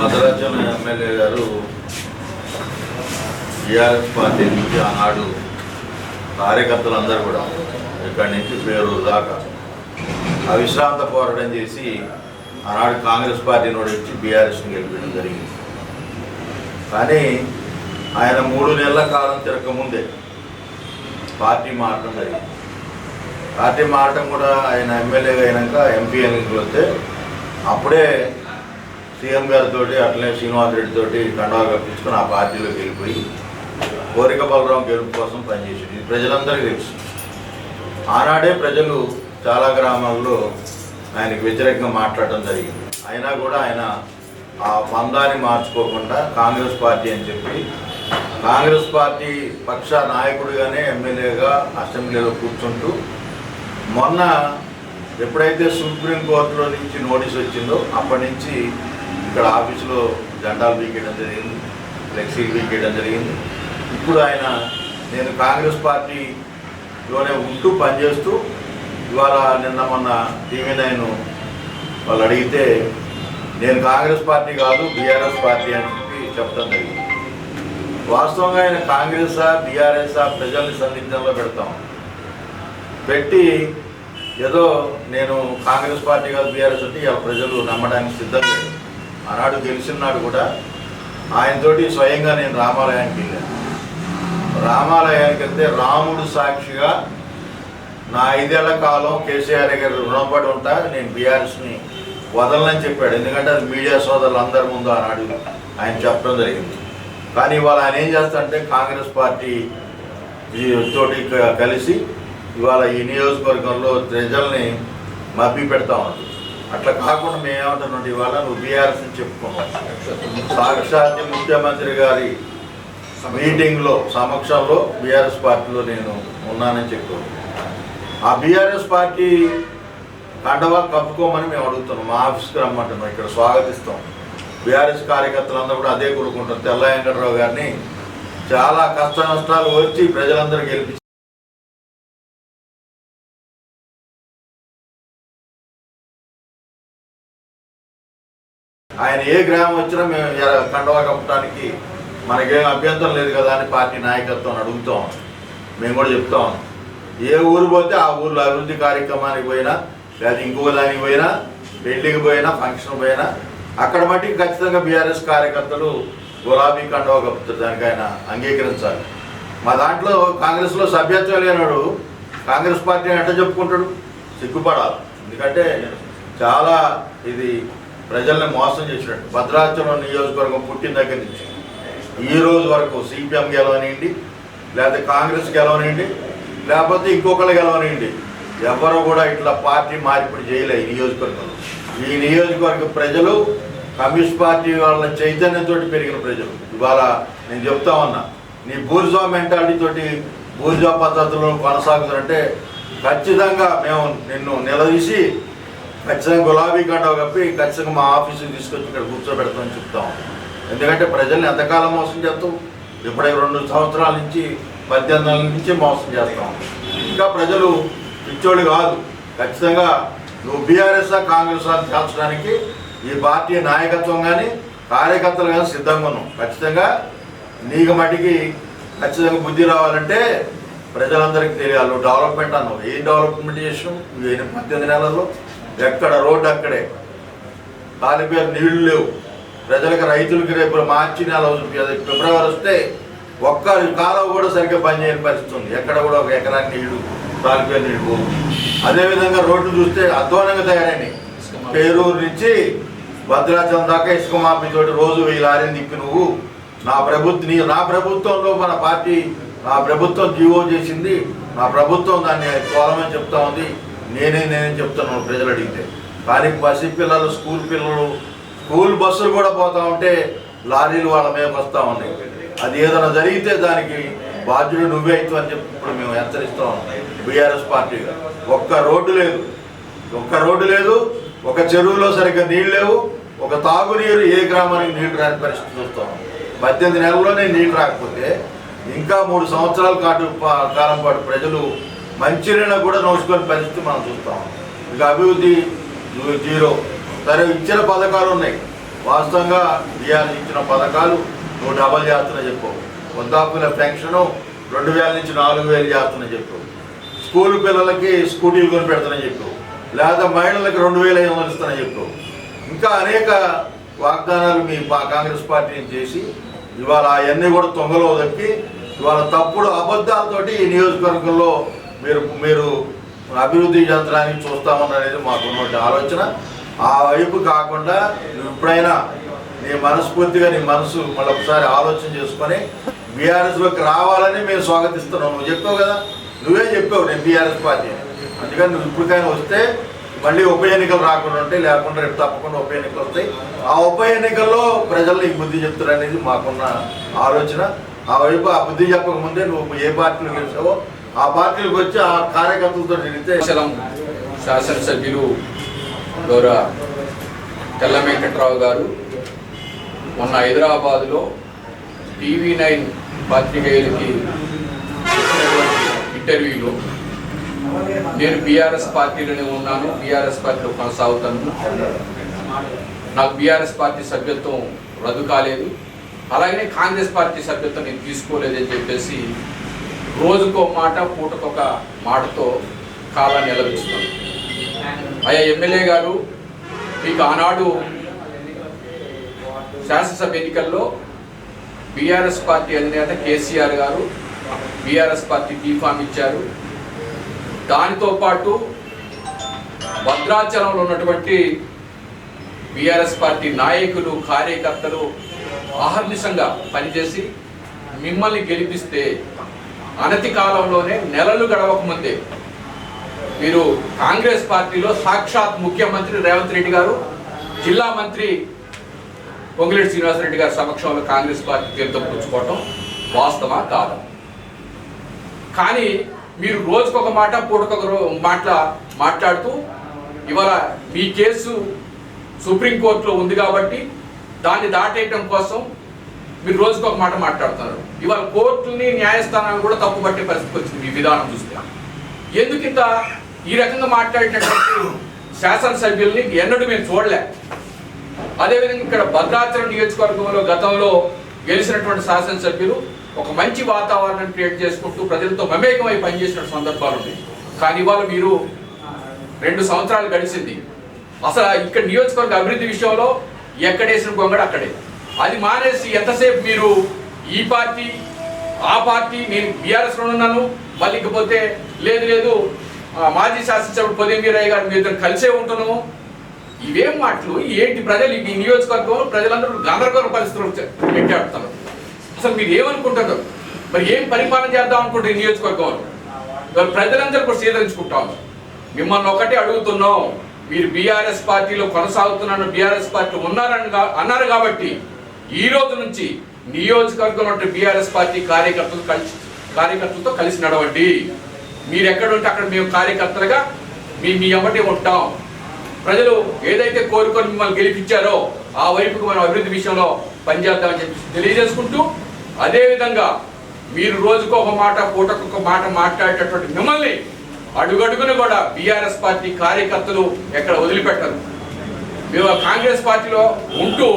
Bhadrachalam MLA గారు TRS party నుంచి ఆనాడు కార్యకర్తలందరూ కూడా ఇక్కడి నుంచి పేరు దాకా అవిశ్రాంత పోరాటం చేసి ఆనాడు కాంగ్రెస్ పార్టీని ఓడించి బీఆర్ఎస్ని గెలిపించడం జరిగింది. కానీ ఆయన మూడు నెలల కాలం తిరగకముందే పార్టీ మారడం జరిగింది. పార్టీ మారటం కూడా ఆయన ఎమ్మెల్యేగా అయినాక ఎంపీ ఎన్నికలు వస్తే అప్పుడే సీఎం గారితో అట్లనే శ్రీనివాస్ రెడ్డితోటి కండవా పిలుచుకుని ఆ పార్టీలోకి వెళ్ళిపోయి కోరిక బలరాం గెలుపు కోసం పనిచేసింది. ఇది ప్రజలందరికీ తెలుసు. ఆనాడే ప్రజలు చాలా గ్రామాల్లో ఆయనకు వ్యతిరేకంగా మాట్లాడటం జరిగింది. అయినా కూడా ఆయన ఆ పందాన్ని మార్చుకోకుండా కాంగ్రెస్ పార్టీ అని చెప్పి కాంగ్రెస్ పార్టీ పక్ష నాయకుడిగానే ఎమ్మెల్యేగా అసెంబ్లీలో కూర్చుంటూ మొన్న ఎప్పుడైతే సుప్రీంకోర్టులో నుంచి నోటీస్ వచ్చిందో అప్పటి నుంచి ఇక్కడ ఆఫీసులో జెండాలు పీకేయడం జరిగింది ఫ్లెక్సీలు పీకేయడం జరిగింది. ఇప్పుడు ఆయన నేను కాంగ్రెస్ పార్టీలోనే ఉంటూ పనిచేస్తూ ఇవాళ నిన్న మొన్న టీవీ నైన్ వాళ్ళు అడిగితే నేను కాంగ్రెస్ పార్టీ కాదు బీఆర్ఎస్ పార్టీ అని చెప్పి చెప్తాం జరిగింది. వాస్తవంగా ఆయన కాంగ్రెసా బీఆర్ఎస్ఆ ప్రజల్ని సందిగ్ధంలో పెడతాం. పెట్టి ఏదో నేను కాంగ్రెస్ పార్టీ కాదు బీఆర్ఎస్ అంటే ఇవాళ ప్రజలు నమ్మడానికి సిద్ధం లేదు. ఆనాడు గెలిచినాడు కూడా ఆయనతోటి స్వయంగా నేను రామాలయానికి వెళ్ళాను. రామాలయానికి వెళ్తే రాముడు సాక్షిగా నా ఐదేళ్ళ కాలం కేసీఆర్ గారు రుణపడి ఉంటా నేను బీఆర్ఎస్ని వదలనని చెప్పాడు. ఎందుకంటే అది మీడియా సోదరులు అందరి ముందు ఆనాడు ఆయన చెప్పడం జరిగింది. కానీ ఇవాళ ఆయన ఏం చేస్తాడంటే కాంగ్రెస్ పార్టీ ఈ తోటి కలిసి ఇవాళ ఈ నియోజకవర్గంలో ప్రజల్ని మభ్య పెడతా ఉంది. అట్లా కాకుండా మేమేమంటున్నాం ఇవాళ నువ్వు బీఆర్ఎస్ అని చెప్పుకున్నావు. సాక్షాత్ ముఖ్యమంత్రి గారి మీటింగ్లో సమక్షంలో బీఆర్ఎస్ పార్టీలో నేను ఉన్నానని చెప్పాను ఆ బీఆర్ఎస్ పార్టీ కండవా కప్పుకోమని మేము అడుగుతున్నాం. మా ఆఫీస్కి రమ్మంటున్నాం. ఇక్కడ స్వాగతిస్తాం. బీఆర్ఎస్ కార్యకర్తలందరూ కూడా అదే కోరుకుంటాం తెల్ల వెంకటరావు గారిని. చాలా కష్ట నష్టాలు వచ్చి ప్రజలందరికీ గెలిపించి ఆయన ఏ గ్రామం వచ్చినా మేము కండవా కప్పడానికి మనకేం అభ్యంతరం లేదు కదా అని పార్టీ నాయకత్వం అడుగుతాం మేము కూడా చెప్తాం ఏ ఊరు పోతే ఆ ఊర్లో అభివృద్ధి కార్యక్రమానికి పోయినా లేదా ఇంకో దానికి పోయినా పెళ్ళికి పోయినా ఫంక్షన్ పోయినా అక్కడ మట్టికి ఖచ్చితంగా బీఆర్ఎస్ కార్యకర్తలు గులాబీ కండవా కప్పుతారు దానికి ఆయన అంగీకరించాలి. మా దాంట్లో కాంగ్రెస్లో సభ్యత్వం లేనాడు కాంగ్రెస్ పార్టీ ఎట్లా చెప్పుకుంటాడు? సిగ్గుపడాలి. ఎందుకంటే చాలా ఇది ప్రజల్ని మోసం చేసినట్టు. భద్రాచలం నియోజకవర్గం పుట్టిన దగ్గర నుంచి. ఈ రోజు వరకు సిపిఎం గెలవనివ్వండి లేకపోతే కాంగ్రెస్ గెలవనివ్వండి లేకపోతే ఇంకొకరు గెలవనివ్వండి ఎవరు కూడా ఇట్లా పార్టీ మార్పిడి చేయలే ఈ నియోజకవర్గంలో. ఈ నియోజకవర్గ ప్రజలు కమ్యూనిస్ట్ పార్టీ వాళ్ళ చైతన్యంతో పెరిగిన ప్రజలు. ఇవాళ నేను చెప్తా ఉన్నా నీ బూర్జా మెంటాలిటీ తోటి బూర్జా పద్ధతులను కొనసాగుతుందంటే ఖచ్చితంగా మేము నిన్ను నిలదీసి ఖచ్చితంగా గులాబీ కండవ కప్పి ఖచ్చితంగా మా ఆఫీసుకి తీసుకొచ్చి ఇక్కడ కూర్చోబెడతామని చెప్తాం. ఎందుకంటే ప్రజల్ని ఎంతకాలం మోసం చేస్తాం? ఇప్పటికి రెండు సంవత్సరాల నుంచి పద్దెనిమిది నెలల నుంచి మోసం చేస్తాం. ఇంకా ప్రజలు పిచ్చోళ్ళు కాదు. ఖచ్చితంగా నువ్వు బీఆర్ఎస్ కాంగ్రెస్ చేర్చడానికి ఈ పార్టీ నాయకత్వం కానీ కార్యకర్తలు కానీ సిద్ధంగా ఉన్నాం. ఖచ్చితంగా నీకు మటుకి ఖచ్చితంగా బుద్ధి రావాలంటే ప్రజలందరికీ తెలియాలి. నువ్వు డెవలప్మెంట్ అన్నావు. ఏం డెవలప్మెంట్ చేసినావు? నువ్వు ఎన్ని పద్దెనిమిది నెలల్లో ఎక్కడ? రోడ్డు అక్కడే. కాలిపేరు నీళ్ళు లేవు. ప్రజలకు రైతులకి రేపు మార్చి నెల ఫిబ్రవరి వస్తే ఒక్క కాలువ కూడా సరిగ్గా పనిచేయని పరిస్థితి ఉంది. ఎక్కడ కూడా ఒక ఎకరానికి నీళ్ళు కాలిపేరు నీళ్ళు పోవు. అదేవిధంగా రోడ్లు చూస్తే అధ్వానంగా తయారైనాయి. పేరూరు నుంచి భద్రాచలం దాకా ఇసుక మాఫీ తోటి రోజు వెయ్యి లారీని తిప్పి నువ్వు. నా ప్రభుత్వం నా ప్రభుత్వంలో మన పార్టీ నా ప్రభుత్వం జీవో చేసింది. నా ప్రభుత్వం దాన్ని తోలమని చెప్తా ఉంది. నేనే నేనే చెప్తాను ప్రజలు అడిగితే. కానీ బస్సు పిల్లలు స్కూల్ పిల్లలు స్కూల్ బస్సులు కూడా పోతా ఉంటే లారీలు వాళ్ళ మీద వస్తూ ఉన్నాయి. అది ఏదైనా జరిగితే దానికి బాధ్యుడు నువ్వే అవుతావు అని చెప్పి ఇప్పుడు మేము హెచ్చరిస్తా ఉన్నాం బీఆర్ఎస్ పార్టీగా. ఒక్క రోడ్డు లేదు. ఒక్క రోడ్డు లేదు. ఒక చెరువులో సరిగ్గా నీళ్ళు లేవు. ఒక తాగునీరు ఏ గ్రామానికి నీళ్ళు రాని పరిస్థితి చూస్తాం పద్దెనిమిది నెలల్లోనే నీళ్ళు రాకపోతే ఇంకా మూడు సంవత్సరాల కాటు కాలం పాటు ప్రజలు మంచినీళ్ళ కూడా నోచుకొని పరిస్థితి మనం చూస్తాం. ఇక అభివృద్ధి జీరో. సరే ఇచ్చిన పథకాలు ఉన్నాయి. వాస్తవంగా బీఆర్ ఇచ్చిన పథకాలు నువ్వు డబల్ చేస్తున్నా చెప్పు. వృద్ధాపుల పెన్షను రెండు వేల నుంచి నాలుగు వేలు చేస్తున్నా చెప్పు. స్కూల్ పిల్లలకి స్కూటీలు కొని పెడుతున్నా చెప్పు. లేదా మహిళలకు రెండు వేల ఐదు వందలు ఇస్తున్నా చెప్పు. ఇంకా అనేక వాగ్దానాలు మీ కాంగ్రెస్ పార్టీని చేసి ఇవాళ అవన్నీ కూడా తొంగలో దక్కి ఇవాళ తప్పుడు అబద్ధాలతోటి ఈ నియోజకవర్గంలో మీరు మీరు అభివృద్ధి చెందడానికి చూస్తామన్నది మాకున్నటువంటి ఆలోచన. ఆ వైపు కాకుండా నువ్వు ఎప్పుడైనా నీ మనస్ఫూర్తిగా నీ మనసు మళ్ళీ ఒకసారి ఆలోచన చేసుకొని బీఆర్ఎస్లోకి రావాలని మేము స్వాగతిస్తున్నాం. నువ్వు చెప్పావు కదా నువ్వే చెప్పావు నేను బీఆర్ఎస్ పార్టీ అందుకని నువ్వు ఇప్పటికైనా వస్తే మళ్ళీ ఉప ఎన్నికలు రాకుండా ఉంటాయి లేకుండా రేపు తప్పకుండా ఉప ఎన్నికలు వస్తాయి. ఆ ఉప ఎన్నికల్లో ప్రజలు ఈ బుద్ధి చెప్తారు అనేది మాకున్న ఆలోచన. ఆ వైపు ఆ బుద్ధి చెప్పకముందే నువ్వు ఏ పార్టీలో గెలిచావో ఆ పార్టీలకు వచ్చి ఆ కార్యకర్తలతో జరిగితే శాసనసభ్యులు గౌరవ తెల్ల వెంకట్రావు గారు మొన్న హైదరాబాద్లో టీవీ నైన్ పాత్రికేయులకి ఇంటర్వ్యూలో నేను బీఆర్ఎస్ పార్టీలోనే ఉన్నాను బీఆర్ఎస్ పార్టీలో కొనసాగుతాను. నాకు బీఆర్ఎస్ పార్టీ సభ్యత్వం రద్దు కాలేదు. అలాగనే కాంగ్రెస్ పార్టీ సభ్యత్వం నేను తీసుకోలేదని చెప్పేసి రోజుకో మాట పూటకొక మాటతో కాలాన్ని నిలబిస్తాం అయ్యా ఎమ్మెల్యే గారు మీకు ఆనాడు శాసనసభ ఎన్నికల్లో బీఆర్ఎస్ పార్టీ అధినేత కేసీఆర్ గారు బీఆర్ఎస్ పార్టీ బీఫామ్ ఇచ్చారు. దానితో పాటు భద్రాచలంలో ఉన్నటువంటి బీఆర్ఎస్ పార్టీ నాయకులు కార్యకర్తలు ఆహర్నిశంగా పనిచేసి మిమ్మల్ని గెలిపిస్తే అనతి కాలంలోనే నెలలు గడవక ముందే మీరు కాంగ్రెస్ పార్టీలో సాక్షాత్ ముఖ్యమంత్రి రేవంత్ రెడ్డి గారు జిల్లా మంత్రి పొంగిరెడ్డి శ్రీనివాసరెడ్డి గారి సమక్షంలో కాంగ్రెస్ పార్టీ తీర్థం పుచ్చుకోవటం వాస్తవా కాదు? కానీ మీరు రోజుకొక మాట పూటకొక రో- మాట మాట్లాడుతూ ఇవాళ మీ కేసు సుప్రీంకోర్టులో ఉంది కాబట్టి దాన్ని దాటేయటం కోసం మీరు రోజుకొక మాట మాట్లాడుతున్నారు. ఇవాళ కోర్టుని న్యాయస్థానాలు కూడా తప్పుపట్టే పరిస్థితి వచ్చింది ఈ విధానం చూస్తే. ఎందుకు ఇంత ఈ రకంగా మాట్లాడినటువంటి శాసనసభ్యుల్ని ఎన్నడూ మేము చూడలే. అదేవిధంగా ఇక్కడ భద్రాచలం నియోజకవర్గంలో గతంలో గెలిచినటువంటి శాసనసభ్యులు ఒక మంచి వాతావరణం క్రియేట్ చేసుకుంటూ ప్రజలతో మమేకమై పనిచేసిన సందర్భాలు ఉన్నాయి. కానీ ఇవాళ మీరు రెండు సంవత్సరాలు గడిచింది. అసలు ఇక్కడ నియోజకవర్గ అభివృద్ధి విషయంలో ఎక్కడేసిన గొంగడ అక్కడే. అది మానేసి ఎంతసేపు మీరు ఈ పార్టీ ఆ పార్టీ నేను బీఆర్ఎస్లో ఉన్నాను. మళ్ళీ ఇకపోతే లేదు లేదు. మాజీ శాసనసభ్యుడు పొదిం గారు మీ ఇద్దరు కలిసే ఉంటున్నాము. ఇవేం మాటలు? ఏంటి ప్రజలు? ఈ నియోజకవర్గంలో ప్రజలందరూ గందరగోళ పరిస్థితులు పెట్టాడుతున్నారు అసలు మీరు ఏమనుకుంటారు? మరి ఏం పరిపాలన చేద్దాం అనుకుంటారు ఈ నియోజకవర్గంలో? మరి ప్రజలందరూ కూడా స్వీకరించుకుంటాం మిమ్మల్ని ఒకటే అడుగుతున్నాం. మీరు బీఆర్ఎస్ పార్టీలో కొనసాగుతున్నాను బీఆర్ఎస్ పార్టీ ఉన్నారని అన్నారు కాబట్టి ఈ రోజు నుంచి నియోజకవర్గంలో ఉంటే బీఆర్ఎస్ పార్టీ కార్యకర్తలు కలిసి కార్యకర్తలతో కలిసి నడవండి. మీరు ఎక్కడుంటే అక్కడ మేము కార్యకర్తలుగా మీ మీ ఎమ్మటే ఉంటాం. ప్రజలు ఏదైతే కోరుకొని మిమ్మల్ని గెలిపించారో ఆ వైపుకు మనం అభివృద్ధి విషయంలో పనిచేద్దామని చెప్పి తెలియజేసుకుంటూ అదేవిధంగా మీరు రోజుకు ఒక మాట పూటకు ఒక మాట మాట్లాడేటటువంటి మిమ్మల్ని అడుగడుగును కూడా బీఆర్ఎస్ పార్టీ కార్యకర్తలు ఎక్కడ వదిలిపెట్టరు. మేము కాంగ్రెస్ పార్టీలో ఉంటూ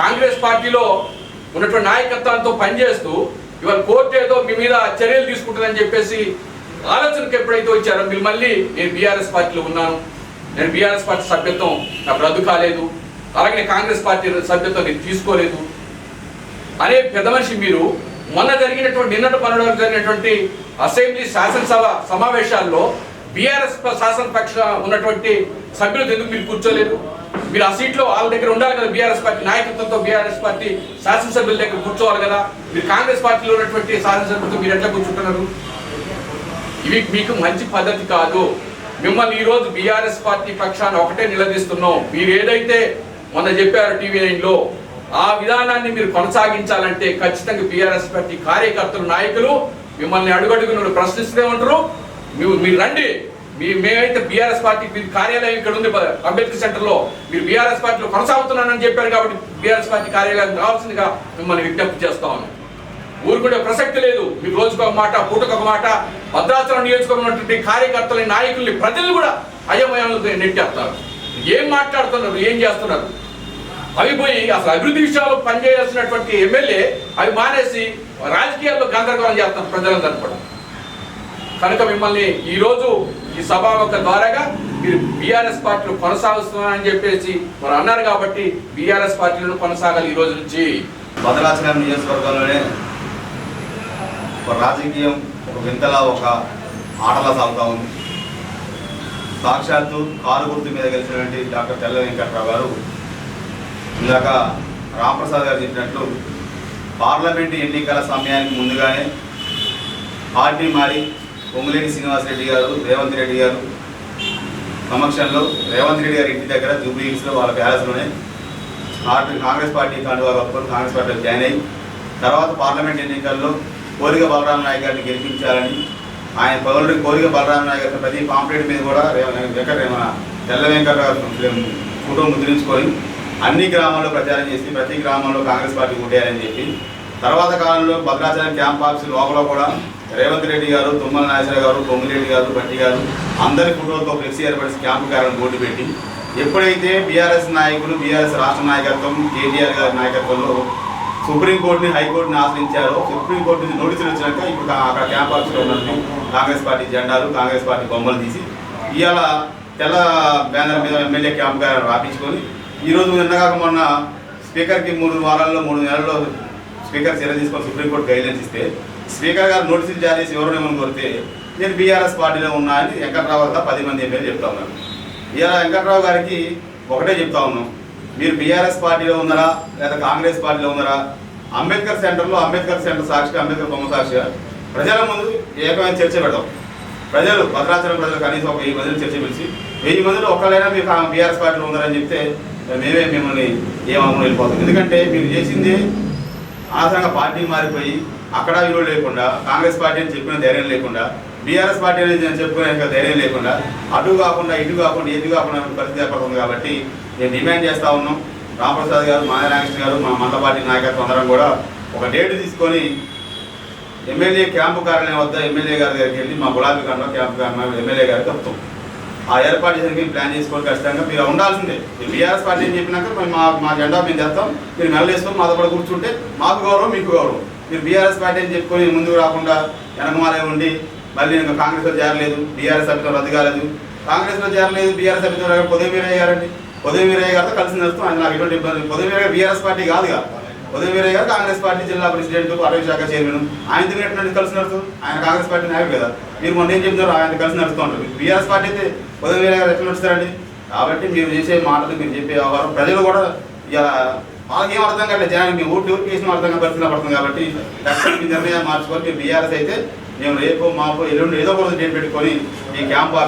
కాంగ్రెస్ పార్టీలో ఉన్నటువంటి నాయకత్వంతో పనిచేస్తూ ఇవాళ కోర్టు ఏదో మీ మీద చర్యలు తీసుకుంటుందని చెప్పేసి ఆలోచనకు ఎప్పుడైతే వచ్చారో మీరు మళ్ళీ నేను బీఆర్ఎస్ పార్టీలో ఉన్నాను. నేను బీఆర్ఎస్ పార్టీ సభ్యత్వం నాకు రద్దు కాలేదు. అలాగే కాంగ్రెస్ పార్టీ సభ్యత్వం నేను తీసుకోలేదు. అనే పెద్ద మనిషి మీరు మొన్న జరిగినటువంటి నిన్నటి పనులు జరిగినటువంటి అసెంబ్లీ శాసనసభ సమావేశాల్లో బీఆర్ఎస్ శాసనపక్ష ఉన్నటువంటి సభ్యులు ఎందుకు మీరు కూర్చోలేదు? మీరు ఆ సీట్లో వాళ్ళ దగ్గర ఉండాలి కదా బీఆర్ఎస్ పార్టీ నాయకత్వంతో బీఆర్ఎస్ పార్టీ శాసనసభ్యుల దగ్గర కూర్చోవాలి కదా. మీరు కాంగ్రెస్ పార్టీలో ఉన్నటువంటి శాసనసభ్యులతో మీరు ఎట్లా కూర్చుంటున్నారు? ఇవి మీకు మంచి పద్ధతి కాదు. మిమ్మల్ని ఈరోజు బీఆర్ఎస్ పార్టీ పక్షాన్ని ఒకటే నిలదీస్తున్నాం. మీరు ఏదైతే మొన్న చెప్పారు టీవీ నైన్లో ఆ విధానాన్ని మీరు కొనసాగించాలంటే ఖచ్చితంగా బీఆర్ఎస్ పార్టీ కార్యకర్తలు నాయకులు మిమ్మల్ని అడుగడుగున ప్రశ్నిస్తూనే ఉంటారు. మీరు మీరు రండి. మీ మేమైతే బీఆర్ఎస్ పార్టీ మీ కార్యాలయం ఇక్కడ ఉంది బ- అంబేద్కర్ సెంటర్లో. మీరు బీఆర్ఎస్ పార్టీలో కొనసాగుతున్నానని చెప్పారు కాబట్టి బీఆర్ఎస్ పార్టీ కార్యాలయం కావాల్సిందిగా మిమ్మల్ని విజ్ఞప్తి చేస్తా ఉన్నాం. ఊరుకునే ప్రసక్తి లేదు. మీకు రోజుకు ఒక మాట పూటకు ఒక మాట. భద్రాచలం నియోజకవర్గం కార్యకర్తలని నాయకుల్ని ప్రజలు కూడా అయోమయంలో నెట్టేస్తారు. ఏం మాట్లాడుతున్నారు? ఏం చేస్తున్నారు? అవి పోయి అసలు అభివృద్ధి విషయాలు పనిచేయాల్సినటువంటి ఎమ్మెల్యే అవి మానేసి రాజకీయాల్లో గందరగోళం చేస్తున్నారు ప్రజలందరూ కూడా. కనుక మిమ్మల్ని ఈరోజు ఈ సభాముఖ ద్వారాగా మీరు బీఆర్ఎస్ పార్టీలు కొనసాగుస్తున్నారని చెప్పేసి మరి అన్నారు కాబట్టి బీఆర్ఎస్ పార్టీలను కొనసాగాలి ఈ రోజు నుంచి. భద్రాచలం నియోజకవర్గంలోనే ఒక రాజకీయం ఒక వింతలా ఒక ఆటలా సాగుతా ఉంది. సాక్షాత్తు కారు గుర్తు మీద గెలిచినటువంటి డాక్టర్ తెల్ల వెంకట్రావు గారు ఇందాక రామప్రసాద్ గారు చెప్పినట్లు పార్లమెంటు ఎన్నికల సమయానికి ముందుగానే పార్టీ మారి పొంగులేని శ్రీనివాసరెడ్డి గారు రేవంత్ రెడ్డి గారు సమక్షంలో రేవంత్ రెడ్డి గారి ఇంటి దగ్గర జూబ్లీ హిల్స్లో వాళ్ళ ప్యాలెస్లోనే పార్టీ కాంగ్రెస్ పార్టీ కండువా కప్పుకొని కాంగ్రెస్ పార్టీలో జాయిన్ అయ్యి తర్వాత పార్లమెంట్ ఎన్నికల్లో కోరిక బలరామ నాయక్ గారిని గెలిపించాలని ఆయన పౌరుడి కోరిక బలరామ నాయక్ గారి ప్రతి పాంప్లెట్ మీద కూడా రేవ- వెంకట మన తెల్ల వెంకట ఫోటో ముద్రించుకొని అన్ని గ్రామాల్లో ప్రచారం చేసి ప్రతి గ్రామంలో కాంగ్రెస్ పార్టీ కొట్టేయాలని చెప్పి తర్వాత కాలంలో భద్రాచలం క్యాంప్ ఆఫీస్ లోపల కూడా రేవంత్ రెడ్డి గారు తుమ్మల నాగేశ్వర గారు పొంగిరెడ్డి గారు బట్టి గారు అందరి ఫోటోలతో ఫ్లెక్సీ ఏర్పడి క్యాంపు కారణం బోర్డు పెట్టి ఎప్పుడైతే బీఆర్ఎస్ నాయకులు బీఆర్ఎస్ రాష్ట్ర నాయకత్వం కేటీఆర్ గారి నాయకత్వంలో సుప్రీంకోర్టుని హైకోర్టుని ఆశ్రయించారో సుప్రీంకోర్టు నుంచి నోటీసులు వచ్చినాక ఇప్పుడు అక్కడ క్యాంప్ ఆఫీస్లో ఉన్నట్టు కాంగ్రెస్ పార్టీ జెండాలు కాంగ్రెస్ పార్టీ బొమ్మలు తీసి ఇవాళ తెల్ల బ్యానర్ మీద ఎమ్మెల్యే క్యాంప్ గారు రాపించుకొని ఈరోజు నిన్నగాక మొన్న స్పీకర్కి మూడు వారాల్లో మూడు నెలల్లో స్పీకర్ చర్య తీసుకొని సుప్రీంకోర్టు గైడ్లైన్స్ ఇస్తే స్పీకర్ గారు నోటీసులు జారీ చేసి ఎవరు కోరితే నేను బీఆర్ఎస్ పార్టీలో ఉన్నా అని వెంకట్రావు గారు పది మంది ఎమ్మెల్యే చెప్తా ఉన్నారు. ఇలా వెంకట్రావు గారికి ఒకటే చెప్తా ఉన్నాం. మీరు బీఆర్ఎస్ పార్టీలో ఉన్నారా లేదా కాంగ్రెస్ పార్టీలో ఉన్నారా? అంబేద్కర్ సెంటర్లో అంబేద్కర్ సెంటర్ సాక్షిగా అంబేద్కర్ బొమ్మ సాక్షిగా ప్రజల ముందు ఏకమైన చర్చ పెడతాం ప్రజలు భద్రాచలం ప్రజలు కనీసం ఒక వెయ్యి మందిని చర్చ పిలిచి వెయ్యి మందిలో ఒక్కళ్ళైనా మీరు బీఆర్ఎస్ పార్టీలో ఉన్నారని చెప్తే మేమే మిమ్మల్ని ఏమనుకుని వెళ్ళిపోతాం. ఎందుకంటే మీరు చేసింది అనవసరంగా పార్టీ మారిపోయి అక్కడ విలువ లేకుండా కాంగ్రెస్ పార్టీ అని చెప్పిన ధైర్యం లేకుండా బీఆర్ఎస్ పార్టీ అని చెప్పుకునే ధైర్యం లేకుండా అటు కాకుండా ఇటు కాకుండా ఎటు కాకుండా పరిస్థితి ఏర్పడుతుంది కాబట్టి నేను డిమాండ్ చేస్తా ఉన్నాం. రామప్రసాద్ గారు మాధవరామకృష్ణ గారు మా మంద పార్టీ నాయకత్వం అందరం కూడా ఒక డేట్ తీసుకొని ఎమ్మెల్యే క్యాంపు కార్యాలయం వద్ద ఎమ్మెల్యే గారి దగ్గరికి వెళ్ళి మా గులాబీ కండ క్యాంపు కార్యాలయం ఎమ్మెల్యే గారికి చెప్తాం. ఆ ఏర్పాటు చేయడానికి ప్లాన్ చేసుకొని ఖచ్చితంగా మీరు ఉండాల్సిందే. బీఆర్ఎస్ పార్టీ అని చెప్పినాక మేము మా మా జెండా మేము చేస్తాం. మీరు మెల్లవేసుకొని మాతో కూడా కూర్చుంటే మాకు గౌరవం మీకు గౌరవం. మీరు బీఆర్ఎస్ పార్టీ అని చెప్పుకొని ముందుకు రాకుండా వెనకమాలే ఉండి మళ్ళీ ఇంకా కాంగ్రెస్లో చేరలేదు బీఆర్ఎస్ సభ్యులు రద్దు కాలేదు. కాంగ్రెస్లో చేరలేదు బీఆర్ఎస్ సభ్యులు పొదవి వీరయ్య గారండి. పొదవి వీరయ్య గారితో కలిసి నడుస్తూ. ఆయన నాకు ఎటువంటి ఇబ్బంది పొదవి వీరయ్య బీఆర్ఎస్ పార్టీ కాదుగా ఉదయ వీరయ్య గారు కాంగ్రెస్ పార్టీ జిల్లా ప్రెసిడెంట్ అటవీ శాఖ చైర్మన్. ఆయన తిరిగినటువంటి కలిసి నడుస్తూ ఆయన కాంగ్రెస్ పార్టీ నాయకుడు కదా. మీరు మొన్న ఏం చెప్తారు ఆయన కలిసి నడుస్తూ ఉంటారు. బీఆర్ఎస్ పార్టీ అయితే ఉదయ వీరయ్య గారు ఎట్లా నడుస్తారండి? కాబట్టి మీరు చేసే మాటలు మీరు చెప్పే వ్యవహారం ప్రజలు కూడా ఇలా వాళ్ళకి ఏం అర్థం కావట్లేదు. జనానికి మేము ఊరికి ఊరికి వేసిన అర్థం పరిస్థితి పడుతుంది కాబట్టి మీ నిర్ణయం మార్చుకొని మీరు బీఆర్ఎస్ అయితే మేము రేపు మాపు ఎల్లుండి ఏదో ఒక రోజు డేట్ పెట్టుకొని ఈ క్యాంప్